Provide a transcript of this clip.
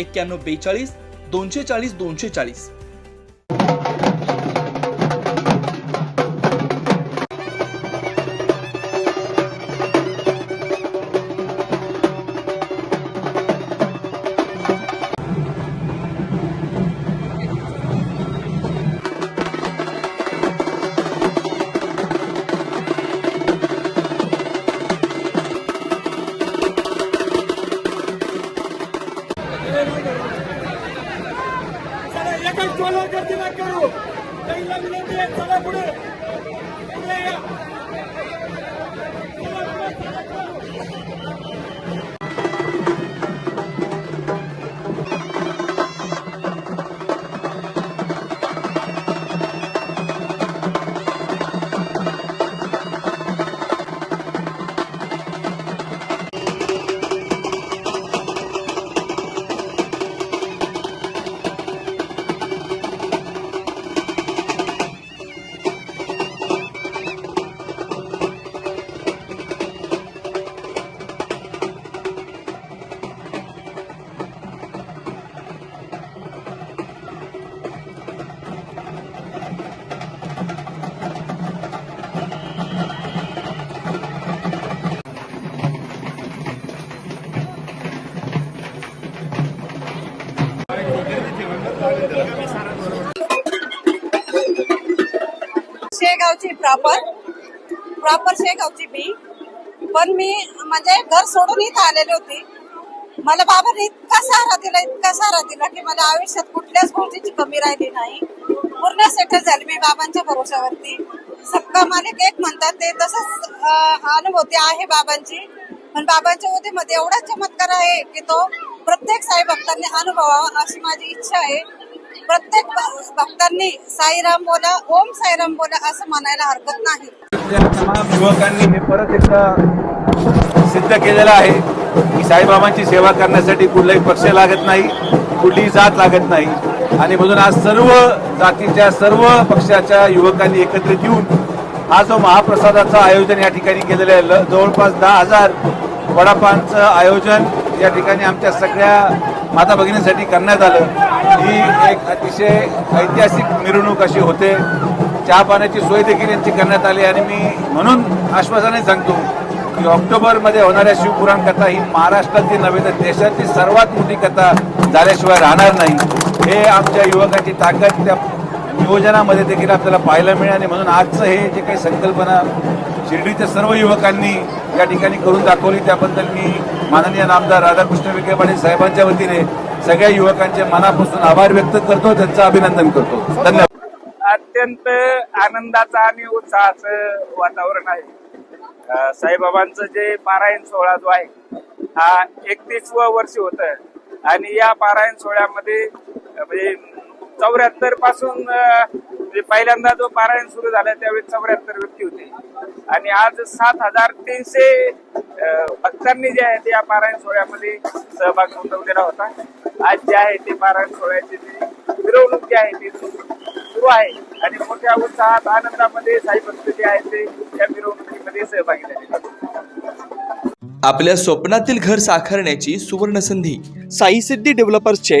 एक्क्याण्णव बेचाळीस दोनशे चाळीस दोनशे चाळीस पुढे. शेगावची प्रॉपर प्रॉपर शेगावची मी. पण मी म्हणजे घर सोडून इथं आलेली होती. मला बाबांनी इतका सहारा दिला इतका सहारा दिला की मला आयुष्यात कुठल्याच गोष्टीची कमी राहिली नाही. पूर्ण सेटल झाली मी बाबांच्या भरोशावरती. सबका मालिक एक म्हणतात ते तसंच अनुभूती आहे बाबांची. पण बाबांच्या मध्ये एवढा चमत्कार आहे की तो प्रत्येक साई भक्तांनी अनुभवावा अशी माझी इच्छा आहे. प्रत्येक भक्तांनी साईराम बोला ओम साईराम बोला असं म्हणायला हरकत नाही. युवकांनी हे परत एकदा सिद्ध केलेलं आहे की साईबाबांची सेवा करण्यासाठी कुठलाही पक्ष लागत नाही कुठलीही जात लागत नाही. आणि म्हणून आज सर्व जातीच्या सर्व पक्षाच्या युवकांनी एकत्रित येऊन हा जो महाप्रसादाचं आयोजन या ठिकाणी केलेलं आहे. जवळपास दहा हजार वडापांचं आयोजन या ठिकाणी आमच्या सगळ्या माता भगिनींसाठी करण्यात आलं. ही एक अतिशय ऐतिहासिक मिरवणूक अशी होते. चहा पाण्याची सोय देखील यांची करण्यात आली आणि मी म्हणून आश्वासाने सांगतो की ऑक्टोबरमध्ये होणाऱ्या शिवपुराण कथा ही महाराष्ट्रातली नव्हे तर देशातली सर्वात मोठी कथा झाल्याशिवाय राहणार नाही. हे आमच्या युवकाची ताकद त्या नियोजनामध्ये देखील आपल्याला पाहायला मिळेल आणि म्हणून आजचं हे जे काही संकल्पना शिर्डीच्या सर्व युवकांनी या ठिकाणी करून दाखवली त्याबद्दल मी माननीय नामदार राधाकृष्ण विखे पाटील साहेबांच्या वतीने सगळ्या युवकांचे मनापासून आभार व्यक्त करतो त्यांचं अभिनंदन करतो. धन्यवाद. अत्यंत आनंदाचं आणि उत्साहाचं वातावरण आहे. साईबाबांचं जे पारायण सोहळा जो आहे हा एकतीसव वर्ष होत. आणि या पारायण सोहळ्यामध्ये म्हणजे चौऱ्याहत्तरपासून म्हणजे पहिल्यांदा जो पारायण सुरू झाला त्यावेळी चौऱ्याहत्तर व्यक्ती होते. आणि आज सात हजार तीनशे भक्तांनी जे आहे ते या पारायण सोहळ्यामध्ये सहभाग नोंदवलेला होता. आज जे आहे ते पारायण सोहळ्याची जी मिरवणूक जी आहे ती सुरू आहे. आणि मोठ्या उत्साहात आनंदामध्ये साई भक्त जे आहे ते या मिरवणुकीमध्ये सहभागी झाले आपल्या स्वप्नातील घर साकारण्याची सुवर्ण संधी साई सिद्धी डेव्हलपर्सचे